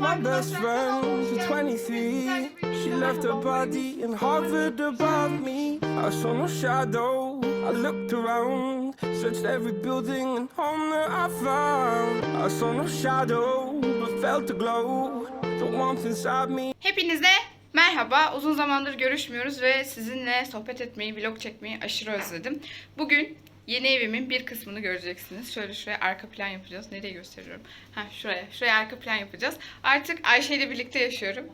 my best friend for 23. She left her body and hovered above me. I saw no shadow. I looked around, searched every building and home that I found. I saw no shadow, but felt the glow, the warmth inside me. Hepinize merhaba. Uzun zamandır görüşmüyoruz ve sizinle sohbet etmeyi, vlog çekmeyi aşırı özledim. Bugün yeni evimin bir kısmını göreceksiniz. Şöyle şuraya arka plan yapacağız. Nereye gösteriyorum? Ha şuraya. Şuraya arka plan yapacağız. Artık Ayşe ile birlikte yaşıyorum.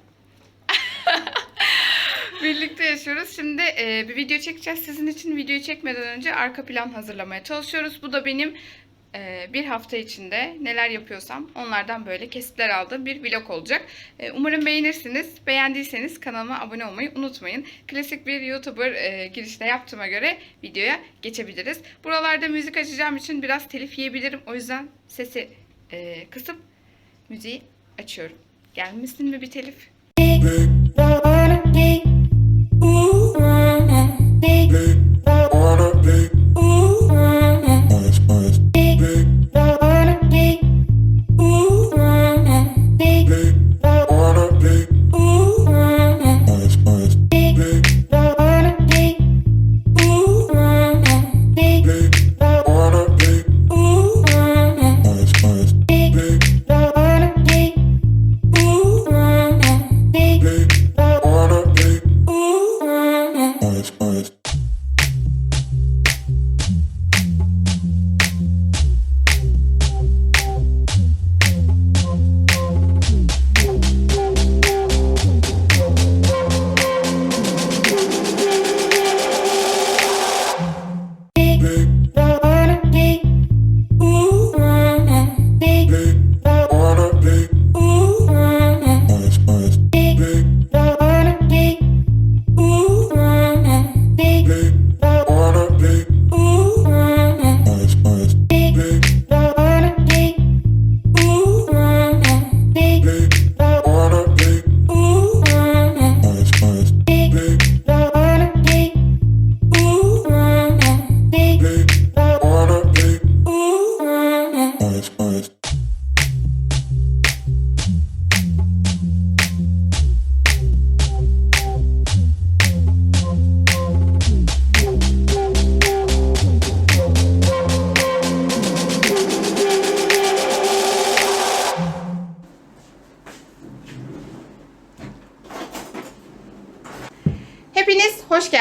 birlikte yaşıyoruz. Şimdi e, bir video çekeceğiz sizin için. Videoyu çekmeden önce arka plan hazırlamaya çalışıyoruz. Bu da benim bir hafta içinde neler yapıyorsam onlardan böyle kesitler aldığım bir vlog olacak. E, umarım beğenirsiniz. Beğendiyseniz kanalıma abone olmayı unutmayın. Klasik bir YouTuber e, girişte yaptığıma göre videoya geçebiliriz. Buralarda müzik açacağım için biraz telif yiyebilirim. O yüzden sesi e, kısıp müziği açıyorum. Gelmesin mi bir telif? Hepiniz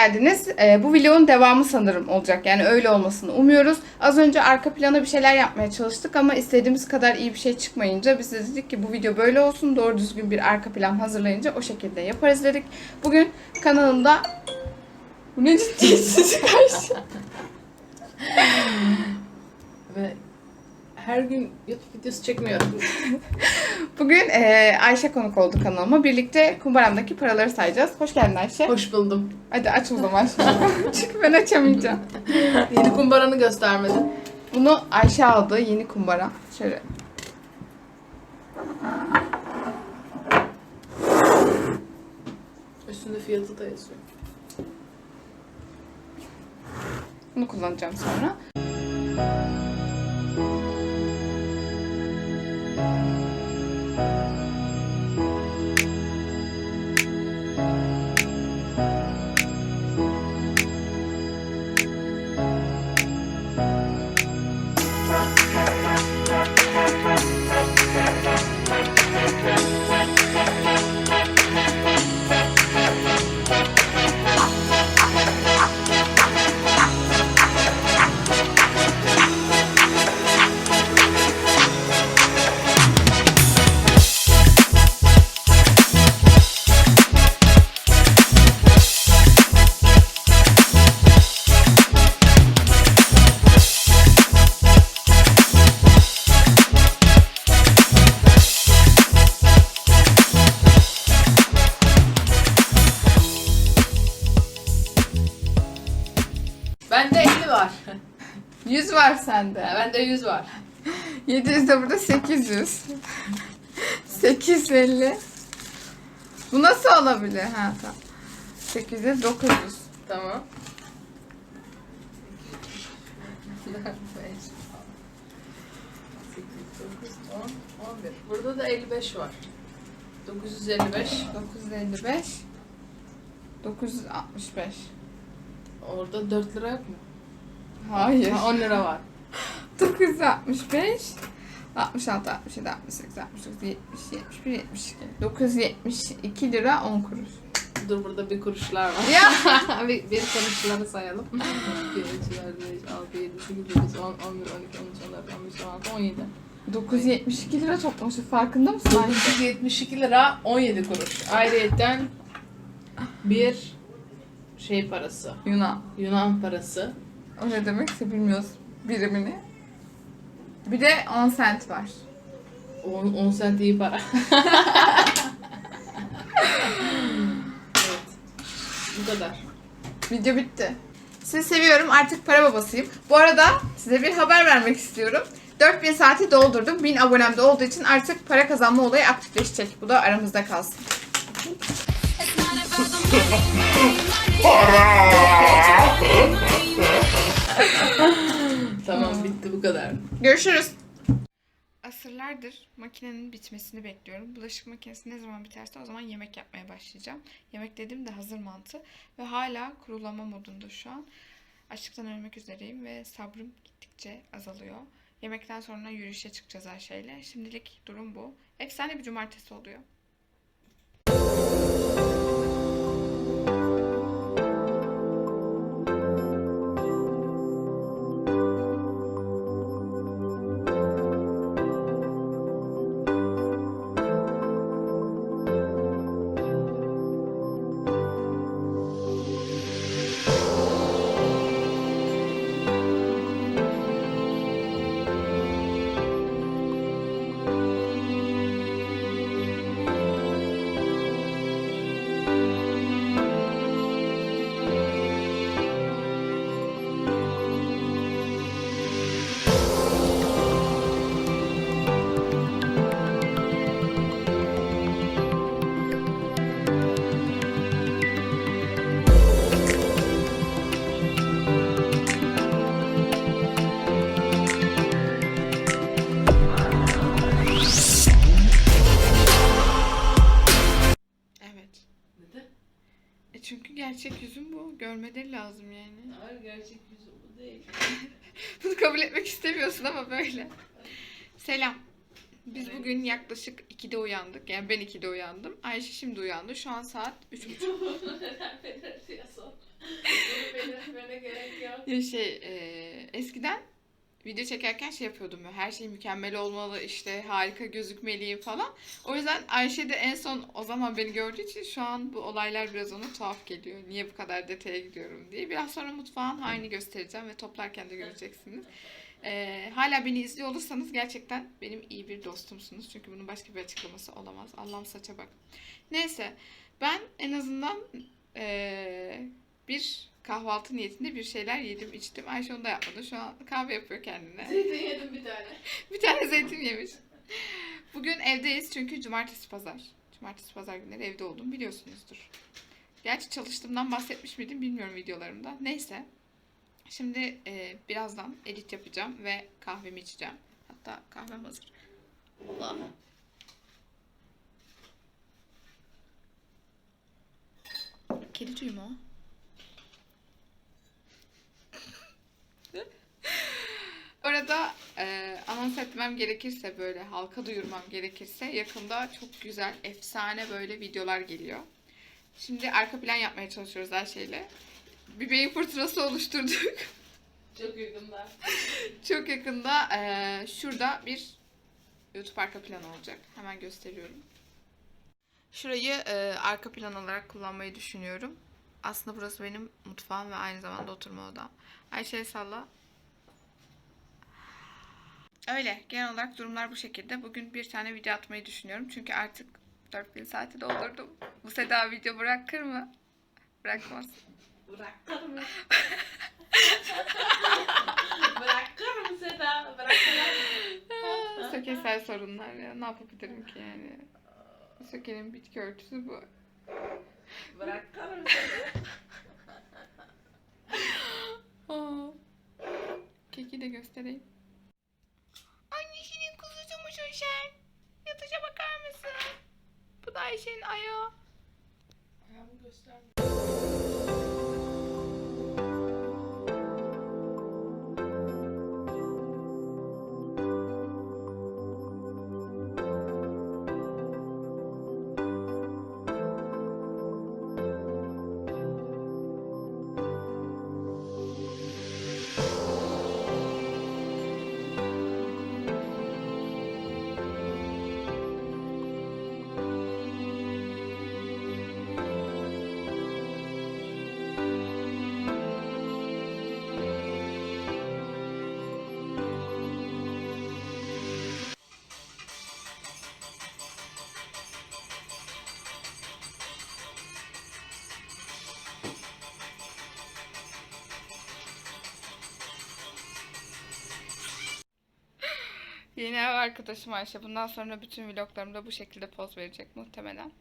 geldiniz. Ee, bu vlogun devamı sanırım olacak. Yani öyle olmasını umuyoruz. Az önce arka plana bir şeyler yapmaya çalıştık ama istediğimiz kadar iyi bir şey çıkmayınca biz de dedik ki bu video böyle olsun. Doğru düzgün bir arka plan hazırlayınca o şekilde yaparız dedik. Bugün kanalımda... Bu ne ciddiyetsizlik karşı? Ve her gün YouTube videosu çekmiyorum. Bugün e, Ayşe konuk oldu kanalıma. Birlikte kumbaramdaki paraları sayacağız. Hoş geldin Ayşe. Hoş buldum. Hadi aç o zaman. Çünkü ben açamayacağım. Yeni kumbaranı göstermedin. Bunu Ayşe aldı. Yeni kumbara. Şöyle. Üstünde fiyatı da yazıyor. Bunu kullanacağım sonra. Bende 100 var sende. Bende 100 var. 700 de burada 800. 850. Bu nasıl olabilir? Ha tamam. 800 900. Tamam. 8, 9, 10, 11. Burada da 55 var. 955. 955 965 Orada 4 lira yok mu? Hayır. Ha, 10 lira var. 965 66 67 68 69 70 71 72 972 lira 10 kuruş. Dur burada bir kuruşlar var. Ya bir, bir kuruşları sayalım. 2, 3, 4, 5, 6, 7, 8, 9, 10, 11, 12, 13, 14, 15, 16, 17. 972 lira toplamışı farkında mısın? Ay, 972 lira 17 kuruş. Ayrıyeten bir şey parası. Yunan. Yunan parası. O ne demekse bilmiyoruz birimini. Bir de 10 sent var. 10, 10 sent iyi para. evet. Bu kadar. Video bitti. Sizi seviyorum. Artık para babasıyım. Bu arada size bir haber vermek istiyorum. 4000 saati doldurdum. 1000 abonemde olduğu için artık para kazanma olayı aktifleşecek. Bu da aramızda kalsın. Tamam bitti bu kadar. Görüşürüz. Asırlardır makinenin bitmesini bekliyorum. Bulaşık makinesi ne zaman biterse o zaman yemek yapmaya başlayacağım. Yemek dediğim de hazır mantı. Ve hala kurulama modunda şu an. Açlıktan ölmek üzereyim ve sabrım gittikçe azalıyor. Yemekten sonra yürüyüşe çıkacağız her şeyle. Şimdilik durum bu. Efsane bir cumartesi oluyor. Hayır gerçek yüzü bu değil. Bunu kabul etmek istemiyorsun ama böyle. Selam. Biz bugün yaklaşık 2'de uyandık. Yani ben 2'de uyandım. Ayşe şimdi uyandı. Şu an saat 3.30. Bunu neden belirtiyorsun? Bunu belirtmene gerek yok. Ya şey, e, eskiden video çekerken şey yapıyordum ya. Her şey mükemmel olmalı, işte harika gözükmeliyim falan. O yüzden Ayşe de en son o zaman beni gördüğü için şu an bu olaylar biraz ona tuhaf geliyor. Niye bu kadar detaya gidiyorum diye. Biraz sonra mutfağın halini göstereceğim ve toplarken de göreceksiniz. E, hala beni izliyor olursanız gerçekten benim iyi bir dostumsunuz. Çünkü bunun başka bir açıklaması olamaz. Allah'ım saça bak. Neyse, ben en azından e, bir kahvaltı niyetinde bir şeyler yedim içtim. Ayşe onu da yapmadı. Şu an kahve yapıyor kendine. Zeytin yedim bir tane. Bir tane zeytin yemiş. Bugün evdeyiz çünkü cumartesi pazar. Cumartesi pazar günleri evde oldum biliyorsunuzdur. Gerçi çalıştığımdan bahsetmiş miydim bilmiyorum videolarımda. Neyse. Şimdi e, birazdan edit yapacağım ve kahvemi içeceğim. Hatta kahvem hazır. Allah. Kedi tüyü mü o? Orada e, anons etmem gerekirse böyle halka duyurmam gerekirse yakında çok güzel efsane böyle videolar geliyor. Şimdi arka plan yapmaya çalışıyoruz her şeyle. Bir beyin fırtınası oluşturduk. Çok yakında. çok yakında e, şurada bir YouTube arka planı olacak. Hemen gösteriyorum. Şurayı e, arka plan olarak kullanmayı düşünüyorum. Aslında burası benim mutfağım ve aynı zamanda oturma odam. Ayşe salla. Öyle. Genel olarak durumlar bu şekilde. Bugün bir tane video atmayı düşünüyorum. Çünkü artık 4000 saati doldurdum. Bu Seda video bırakır mı? Bırakmaz. Bırakır mı? Bırakır mı Seda? Bırakır Sökesel sorunlar ya. Ne yapabilirim ki yani? Sökenin bitki örtüsü bu. Bırakır mı Seda? Keki de göstereyim. Sen? Yatışa bakar mısın? Bu da Ayşe'nin ayağı. Ayağımı göster. Yeni ev arkadaşım Ayşe. Bundan sonra bütün vloglarımda bu şekilde poz verecek muhtemelen.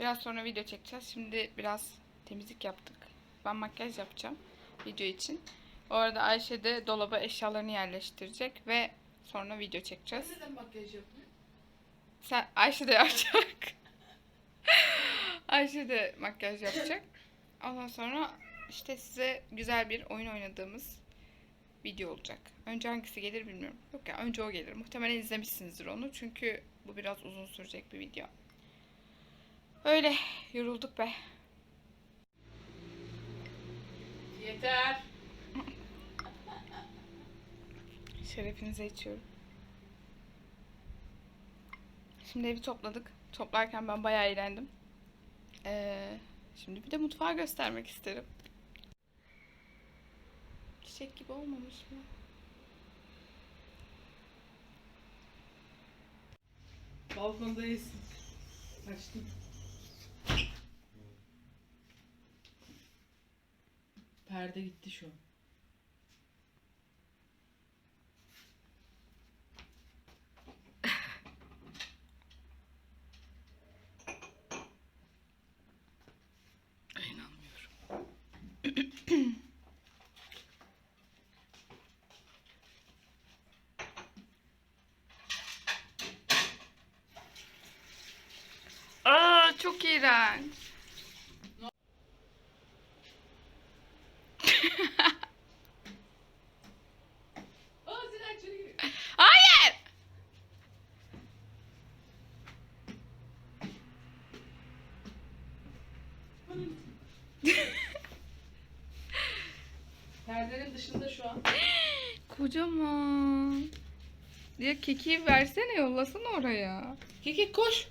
Biraz sonra video çekeceğiz. Şimdi biraz temizlik yaptık. Ben makyaj yapacağım video için. O arada Ayşe de dolaba eşyalarını yerleştirecek ve sonra video çekeceğiz. Neden makyaj yapmıyor? Sen Ayşe de yapacak. Ayşe de makyaj yapacak. Ondan sonra işte size güzel bir oyun oynadığımız video olacak. Önce hangisi gelir bilmiyorum. Yok ya önce o gelir. Muhtemelen izlemişsinizdir onu. Çünkü bu biraz uzun sürecek bir video. Öyle yorulduk be. Yeter. Şerefinize içiyorum. Şimdi evi topladık. Toplarken ben bayağı eğlendim. Ee, şimdi bir de mutfağı göstermek isterim. Çiçek gibi olmamış mı? Balkondayız. Açtım. Perde gitti şu an. Dışında şu an. Kocaman. Ya keki versene yollasana oraya. Kiki koş.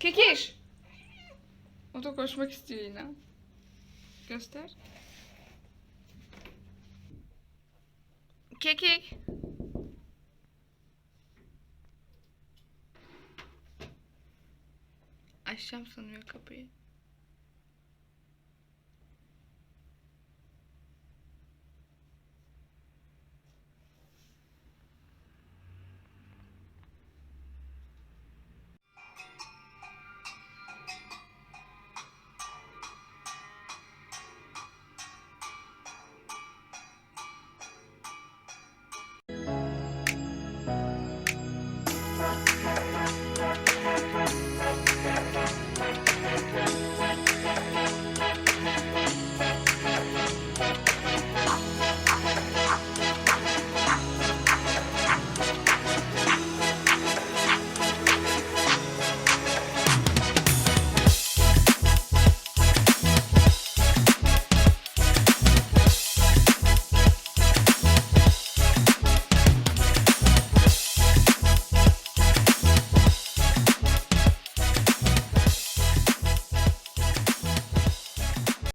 Keki. O da koşmak istiyor yine. Göster. Kekik. Açacağım sanıyor kapıyı.